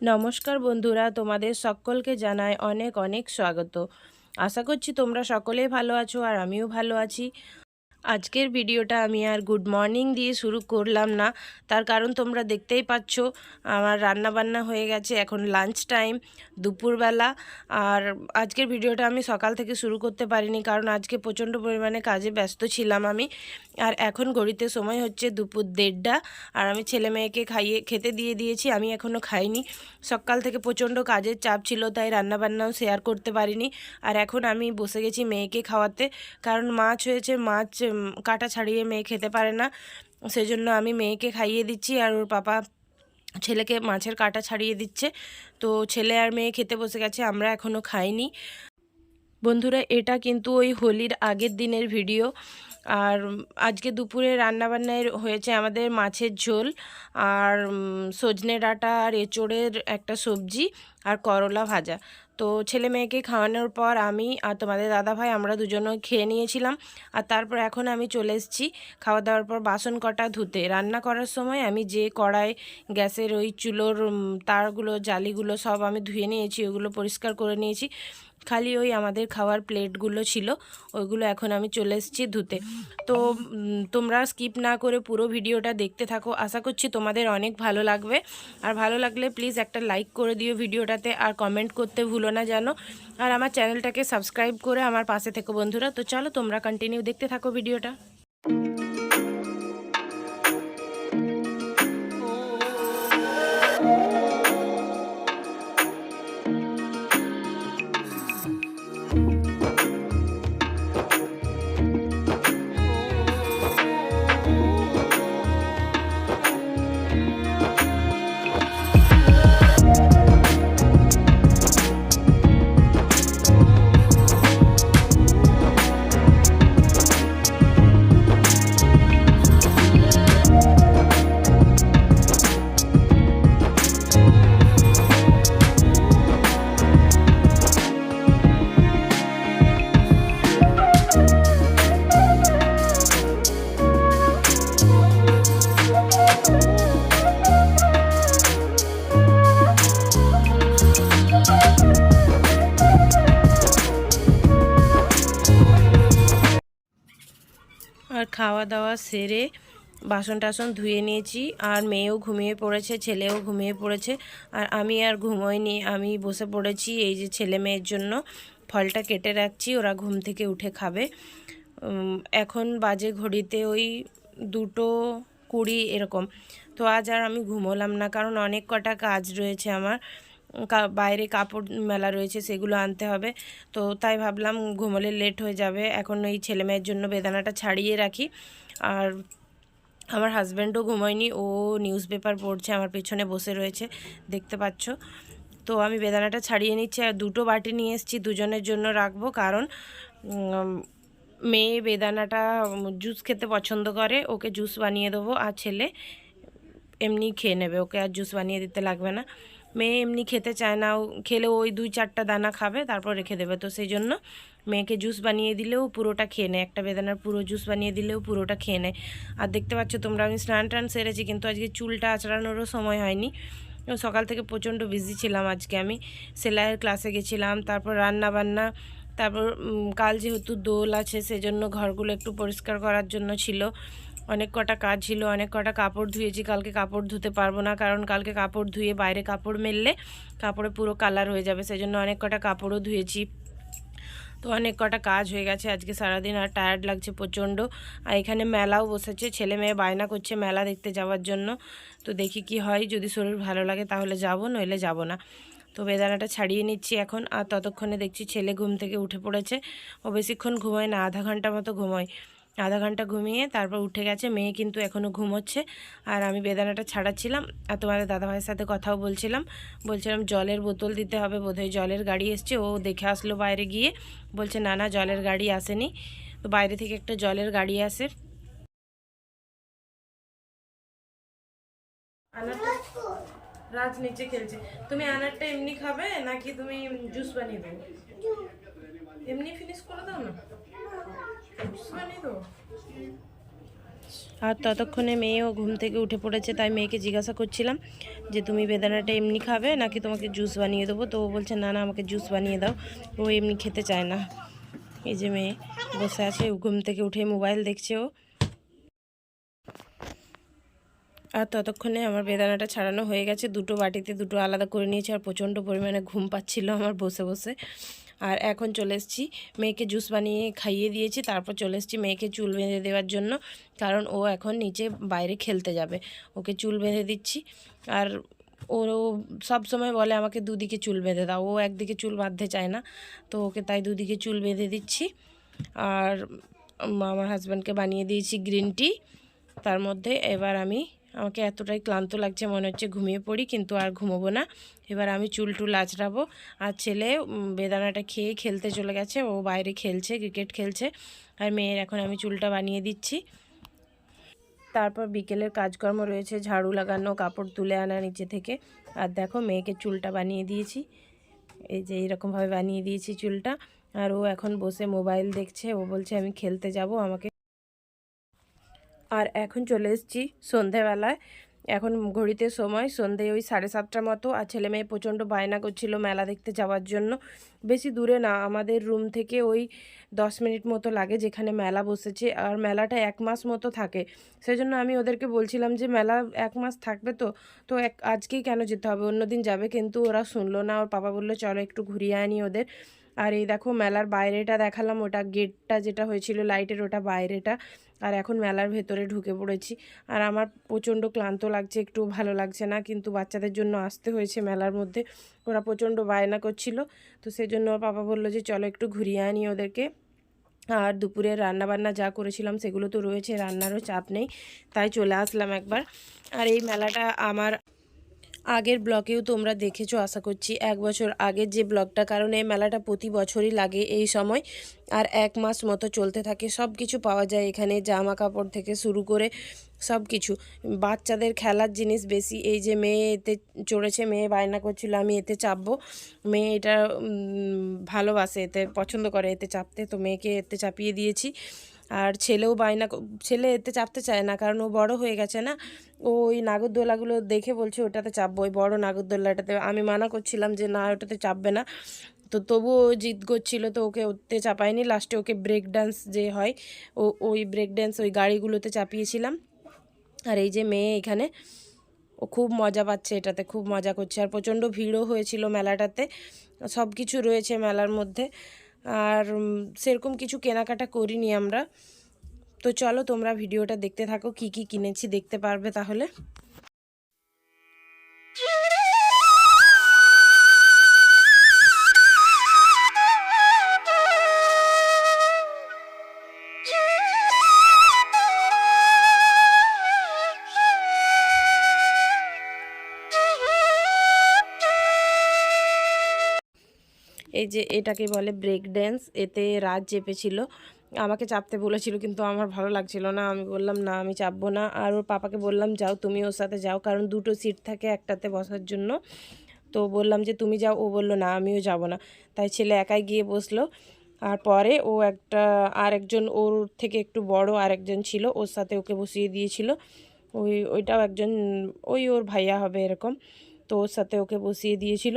নমস্কার বন্ধুরা, তোমাদের সকলকে জানায় অনেক অনেক স্বাগত। আশা করছি তোমরা সকলেই ভালো আছো আর আমিও ভালো আছি। আজকের ভিডিওটা আমি আর গুড মর্নিং দিয়ে শুরু করলাম না। তার কারণ তোমরা দেখতেই পাচ্ছ, আমার রান্না বান্না হয়ে গেছে, এখন লাঞ্চ টাইম দুপুরবেলা। আর আজকের ভিডিওটা আমি সকাল থেকে শুরু করতে পারিনি, কারণ আজকে প্রচণ্ড পরিমাণে কাজে ব্যস্ত ছিলাম আমি। আর এখন ঘড়িতে সময় হচ্ছে দুপুর দেড়টা, আর আমি ছেলে মেয়েকে খাইয়ে, খেতে দিয়ে দিয়েছি, আমি এখনও খাইনি। সকাল থেকে প্রচণ্ড কাজের চাপ ছিল, তাই রান্নাবান্নাও শেয়ার করতে পারিনি। আর এখন আমি বসে গেছি মেয়েকে খাওয়াতে, কারণ মাছ হয়েছে, মাছ কাটা ছাড়িয়ে মেয়ে খেতে পারে না। সেজন্য আমি মেয়েকে খাইয়ে দিচ্ছি আর ওর পাপা ছেলেকে মাছের কাটা ছাড়িয়ে দিচ্ছে। তো ছেলে আর মেয়ে খেতে বসে গেছে, আমরা এখনও খাইনি। বন্ধুরা, এটা কিন্তু ওই হোলির আগের দিনের ভিডিও। আর আজকে দুপুরে রান্নাবান্নায় হয়েছে আমাদের মাছের ঝোল আর সজনে ডাঁটা আর এঁচোড়ের একটা সবজি। আর করলা ভাজা। তো ছেলে মেয়েকে খাওয়ানোর পর আমি আর তোমাদের দাদা ভাই আমরা দুজনও খেয়ে নিয়েছিলাম। আর তারপর এখন আমি চলে এসেছি। খাওয়া দাওয়ার পর বাসন কটা ধুতে। রান্না করার সময় আমি যে কড়াই, গ্যাসের ওই চুলোর তারগুলো, জালিগুলো সব আমি ধুয়ে নিয়েছি, ওগুলো পরিষ্কার করে নিয়েছি। খালি ওই আমাদের খাওয়ার প্লেটগুলো ছিল, ওইগুলো এখন আমি চলে এসেছি ধুতে। তো তোমরা স্কিপ না করে পুরো ভিডিওটা দেখতে থাকো। আশা করছি তোমাদের অনেক ভালো লাগবে। আর ভালো লাগলে প্লিজ একটা লাইক করে দিও ভিডিওটাতে আর কমেন্ট করতে ভুলো না জানো। আর আমার চ্যানেলটাকে সাবস্ক্রাইব করে আমার পাশে থেকো বন্ধুরা। তো চলো তোমরা কন্টিনিউ দেখতে থাকো ভিডিওটা। আর খাওয়া দাওয়া সেরে বাসন টাসন ধুয়ে নিয়েছি। আর মেয়েও ঘুমিয়ে পড়েছে, ছেলেও ঘুমিয়ে পড়েছে। আর আমি আর ঘুমোইনি, আমি বসে পড়েছি এই যে ছেলে মেয়ের জন্য। ফলটা কেটে রাখছি, ওরা ঘুম থেকে উঠে খাবে। এখন বাজে ঘড়িতে ওই দুটো কুড়ি এরকম। তো আজ আর আমি ঘুমোলাম না, কারণ অনেক কটা কাজ রয়েছে আমার। বাইরে কাপড় মেলা রয়েছে সেগুলো আনতে হবে। তো তাই ভাবলাম ঘুমোলে লেট হয়ে যাবে। এখন এই ছেলে মেয়ের জন্য বেদানাটা ছাড়িয়ে রাখি। আর আমার হাজব্যান্ডও ঘুমোয়নি, ও নিউজ পেপার পড়ছে, আমার পেছনে বসে রয়েছে, দেখতে পাচ্ছ। তো আমি বেদানাটা ছাড়িয়ে নিচ্ছি আর দুটো বাটি নিয়ে এসেছি, দুজনের জন্য রাখব। কারণ মেয়ে বেদানাটা জুস খেতে পছন্দ করে, ওকে জুস বানিয়ে দেবো। আর ছেলে এমনি খেয়ে নেবে, ওকে আর জুস বানিয়ে দিতে লাগবে না। মেয়ে এমনি খেতে চায় না খেলে ওই দুই চারটা দানা খাবে, তারপর রেখে দেবে। তো সেই জন্য মেয়েকে জুস বানিয়ে দিলেও পুরোটা খেয়ে নেয়, একটা বেদানার পুরো জুস বানিয়ে দিলেও পুরোটা খেয়ে নেয়। আর দেখতে পাচ্ছ তোমরা, আমি স্নান টান সেরেছি, কিন্তু আজকে চুলটা আঁচড়ানোরও সময় হয়নি। সকাল থেকে প্রচণ্ড বিজি ছিলাম আজকে আমি। সেলাইয়ের ক্লাসে গেছিলাম, তারপর রান্না বান্না তারপর কাল যেহেতু দোল আছে, সেজন্য ঘরগুলো একটু পরিষ্কার করার জন্য ছিল। অনেক কটা কাজ ছিল, অনেক কটা কাপড় ধুয়েছি, কালকে কাপড় ধুতে পারব না, কারণ কালকে কাপড় ধুয়ে বাইরে কাপড় মেললে কাপড়ে পুরো কালার হয়ে যাবে, সেজন্য অনেক কটা কাপড়ও ধুয়েছি। তো অনেক কটা কাজ হয়ে গেছে, আজকে সারাদিন আর টায়ার্ড লাগছে প্রচণ্ড। আর এখানে মেলাও বসেছে, ছেলে মেয়ে বায়না করছে মেলা দেখতে যাওয়ার জন্য। তো দেখি কি হয়, যদি শরীর ভালো লাগে তাহলে যাব, নইলে যাব না। তো বেদানাটা ছাড়িয়ে নিচ্ছি এখন, আর ততক্ষণে দেখছি ছেলে ঘুম থেকে উঠে পড়েছে। ও বেশিক্ষণ ঘুমোয় না, আধা ঘণ্টা মতো ঘুমোয়। আধা ঘণ্টা ঘুমিয়ে তারপর উঠে গেছে মেয়ে কিন্তু এখনও ঘুমোচ্ছে। আর আমি বেদানাটা ছাড়াচ্ছিলাম আর তোমাদের দাদাভাইয়ের সাথে কথাও বলছিলাম। বলছিলাম জলের বোতল দিতে হবে বোধহয় জলের গাড়ি এসছে। ও দেখে আসলো বাইরে গিয়ে। বলছে না না জলের গাড়ি আসেনি। তো বাইরে থেকে একটা জলের গাড়ি আসে। রাজ নিচে খেলছে। তুমি আনারটা এমনি খাবে নাকি তুমি জুস বানিয়ে দেবে? এমনি ফিনিশ করে দাও না? আর ততক্ষণে মেয়েও ঘুম থেকে উঠে পড়েছে, তাই মেয়েকে জিজ্ঞাসা করছিলাম যে, তুমি বেদানাটা এমনি খাবে নাকি তোমাকে জুস বানিয়ে দেবো? তো ও বলছে, না না, আমাকে জুস বানিয়ে দাও। ও এমনি খেতে চায় না। এই যে মেয়ে বসে আছে ঘুম থেকে উঠে মোবাইল দেখছে ও। আর ততক্ষণে আমার বেদানাটা ছাড়ানো হয়ে গেছে, দুটো বাটিতে দুটো আলাদা করে নিয়েছি, আর প্রচণ্ড পরিমাণে ঘুম পাচ্ছিল আমার বসে বসে। আর এখন চলে এসেছি মেয়েকে জুস বানিয়ে খাইয়ে দিয়েছি, তারপর চলে এসেছি মেয়েকে চুল বেঁধে দেওয়ার জন্য, কারণ ও এখন নিচে বাইরে খেলতে যাবে। ওকে চুল বেঁধে দিচ্ছি, আর ও সব সময় বলে আমাকে দুদিকে চুল বেঁধে দাও, ও একদিকে চুল বাঁধতে চায় না, তো ওকে তাই দুদিকে চুল বেঁধে দিচ্ছি। আর আমার হাজব্যান্ডকে বানিয়ে দিয়েছি গ্রিন টি তার মধ্যে এবার আমি আমাকে এতটাই ক্লান্ত লাগছে, মনে হচ্ছে ঘুমিয়ে পড়ি, কিন্তু আর ঘুমোবো না। এবার আমি চুল টুল আঁচড়াবো। আর ছেলে বেদানাটা খেয়ে খেলতে চলে গেছে। ও বাইরে খেলছে, ক্রিকেট খেলছে। আর মেয়ের এখন আমি চুলটা বানিয়ে দিচ্ছি। তারপর বিকেলের কাজকর্ম রয়েছে, ঝাড়ু লাগানো, কাপড় তুলে আনা নিচে থেকে। আর দেখো, মেয়েকে চুলটা বানিয়ে দিয়েছি। এই যে এইরকমভাবে বানিয়ে দিয়েছি চুলটা। আর ও এখন বসে মোবাইল দেখছে। ও বলছে, আমি খেলতে যাব, আমাকে আর এখন চলে এসেছি সন্ধেবেলায়। এখন ঘড়িতে সময়, সন্ধে ওই সাড়ে সাতটার মতো। আর ছেলে মেয়ে প্রচণ্ড বায়না করছিল মেলা দেখতে যাওয়ার জন্য। বেশি দূরে না, আমাদের রুম থেকে ওই দশ মিনিট মতো লাগে যেখানে মেলা বসেছে। আর মেলাটা এক মাস মতো থাকে। সেজন্য আমি ওদেরকে বলছিলাম যে, মেলা এক মাস থাকবে তো? তো এক, আজকেই কেন যেতে হবে? অন্যদিন যাবে। কিন্তু ওরা শুনলো না। ওর পাপা বলল, চলো একটু ঘুরিয়ে আনি ওদের। আর এই দেখো মেলার বাইরেটা দেখালাম, ওটা গেটটা যেটা হয়েছিল, লাইটের ওটা বাইরেটা। আর এখন মেলার ভেতরে ঢুকে পড়েছি। আর আমার প্রচণ্ড ক্লান্ত লাগছে, একটু ভালো লাগছে না, কিন্তু বাচ্চাদের জন্য আসতে হয়েছে মেলার মধ্যে। ওরা প্রচণ্ড বায়না করছিল, তো সেই জন্য ওর বাবা বলল যে, চলো একটু ঘুরিয়ে আনি ওদেরকে। আর দুপুরে রান্নাবান্না যা করেছিলাম, সেগুলো তো রয়েছে, রান্নারও চাপ নেই, তাই চলে আসলাম একবার। আর এই মেলাটা আমার আগের ব্লকেও তোমরা দেখেছ, আশা করছি এক বছর আগের যে ব্লগটা কারণ এই মেলাটা প্রতি বছরই লাগে এই সময়। আর এক মাস মতো চলতে থাকে সব কিছু পাওয়া যায় এখানে জামা কাপড় থেকে শুরু করে সব কিছু বাচ্চাদের খেলার জিনিস বেশি, এই যে মেয়ে এতে চড়েছে, মেয়ে বায়না করছিল, আমি এতে চাপবো। মেয়ে এটা ভালোবাসে, এতে পছন্দ করে, এতে চাপতে, তো মেয়েকে এতে চাপিয়ে দিয়েছি। আর ছেলেও বায়না ছেলে এতে চাপতে চায় না, কারণ ও বড় হয়ে গেছে না। ও ওই নাগরদোলাগুলো দেখে বলছে, ওটাতে চাপবো। ওই বড়ো নাগরদোলাটাতে। আমি মানা করছিলাম যে, না, ওটাতে চাপবে না। তো তবুও জিদ করছিল, তো ওকে ওতে চাপায়নি। লাস্টে ওকে ব্রেক ডান্স যে হয়, ও, ওই ব্রেক ডান্স ওই গাড়িগুলোতে চাপিয়েছিলাম। আর এই যে মেয়ে এখানে, ও খুব মজা পাচ্ছে এটাতে, খুব মজা করছে। আর প্রচণ্ড ভিড়ও হয়েছিল মেলাটাতে। সব কিছু রয়েছে মেলার মধ্যে। আর সেরকম কিছু কেনাকাটা করিনি আমরা। তো চলো তোমরা ভিডিওটা দেখতে থাকো, কি কি কিনেছি দেখতে পারবে তাহলে। এই যে এটাকে বলে ব্রেক ড্যান্স এতে রাজ চেপেছিল আমাকে চাপতে বলেছিল, কিন্তু আমার ভালো লাগছিল না। আমি বললাম, না, আমি চাপবো না। আর ওর পাপাকে বললাম, যাও, তুমি ওর সাথে যাও, কারণ দুটো সিট থাকে একটাতে বসার জন্য। তো বললাম যে, তুমি যাও। ও বলল, না, আমিও যাব না। তাই ছেলে একাই গিয়ে বসল। আর পরে ও একটা, আরেকজন ওর থেকে একটু বড় আরেকজন ছিল, ওর সাথে ওকে বসিয়ে দিয়েছিল। ওই, ওইটাও একজন, ওই ওর ভাইয়া হবে এরকম। তো ওর সাথে ওকে বসিয়ে দিয়েছিল।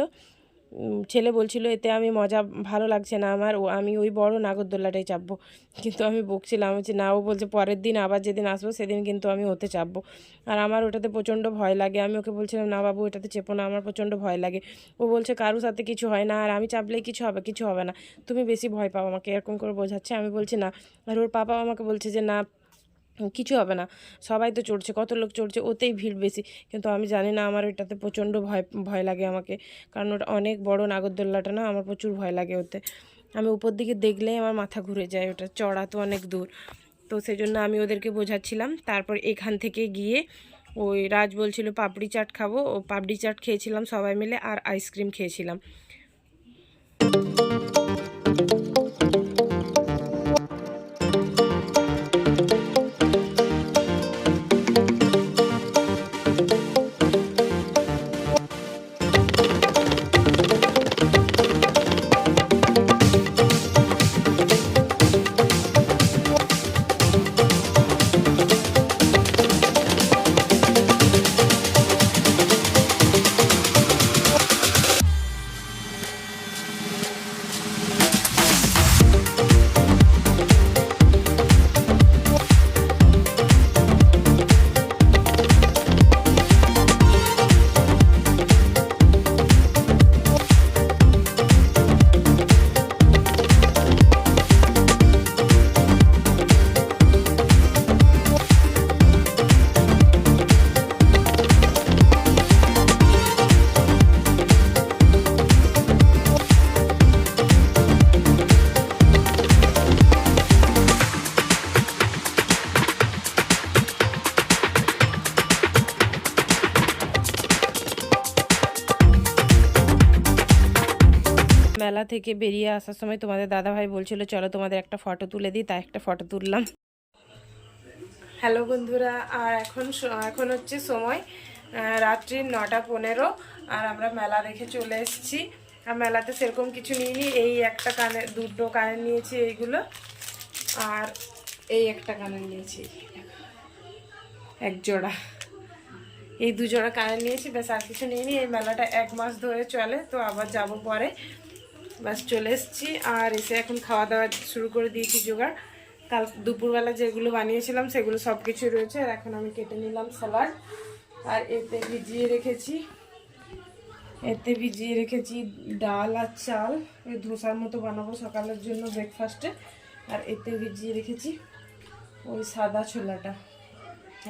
ছেলে বলছিল, এতে আমি মজা ভালো লাগছে না আমার। আমি ওই বড় নাগরদোল্লাটাই চাপবো। কিন্তু আমি বকছিলাম যে না, ও বলছে পরের দিন আবার যেদিন আসব সেদিন কিন্তু আমি ওতে চাপবো। আর আমার ওটাতে প্রচণ্ড ভয় লাগে। আমি ওকে বলছিলাম, না বাবু, ওটাতে চেপো না, আমার প্রচণ্ড ভয় লাগে। ও বলছে কারোর সাথে কিছু হয় না, আর আমি চাপলেই কিছু হবে কিছু হবে না। তুমি বেশি ভয় পাও আমাকে। এরকম করে বোঝাচ্ছে। আমি বলছি, না। আর ওর পাপা আমাকে বলছে যে, না কিছু হবে না। সবাই তো চড়ছে, কত লোক চড়ছে, ওতেই ভিড় বেশি। কিন্তু আমি জানি না, আমার ওইটাতে প্রচণ্ড ভয় ভয় লাগে আমাকে। কারণ ওটা অনেক বড় নাগরদোল্লাটা না, আমার প্রচুর ভয় লাগে ওতে। আমি উপর দিকে দেখলেই আমার মাথা ঘুরে যায়, ওটা চড়া তো অনেক দূর। তো সেই জন্য আমি ওদেরকে বোঝাচ্ছিলাম। তারপর এখান থেকে গিয়ে ওই রাজ বলছিল, পাপড়ি চাট খাব। ও পাপড়ি চাট খেয়েছিলাম সবাই মিলে, আর আইসক্রিম খেয়েছিলাম। মেলা থেকে বেরিয়ে আসার সময় তোমাদের দাদাভাই বলছিল চলো তোমাদের একটা ফটো তুলে দিই। তাই একটা ফটো তুললাম। হ্যালো বন্ধুরা আর এখন এখন হচ্ছে সময় আহ, রাত্রির নটা পনেরো আর আমরা মেলা দেখে চলে এসেছি। আর মেলাতে সেরকম কিছু নিইনি এই একটা কানে দুটো কানে নিয়েছি এইগুলো আর এই একটা কানে নিয়েছি। এক জোড়া। এই দুজোড়া কানে নিয়েছি বেশ আর কিছু নিইনি। এই মেলাটা এক মাস ধরে চলে তো আবার যাব পরে। বাস চলে এসেছি। আর এসে এখন খাওয়া দাওয়া শুরু করে দিয়েছি জোগাড়। কাল দুপুরবেলা যেগুলো বানিয়েছিলাম, সেগুলো সব কিছু রয়েছে। আর এখন আমি কেটে নিলাম স্যালাড। আর এতে ভিজিয়ে রেখেছি। এতে ভিজিয়ে রেখেছি ডাল আর চাল। ওই ধোসার মতো বানাবো সকালের জন্য ব্রেকফাস্টে আর এতে ভিজিয়ে রেখেছি ওই সাদা ছোলাটা।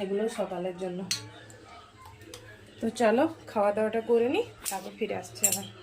এগুলো সকালের জন্য। তো চলো, খাওয়া দাওয়াটা করে নিই, তারপর ফিরে আসছি আবার।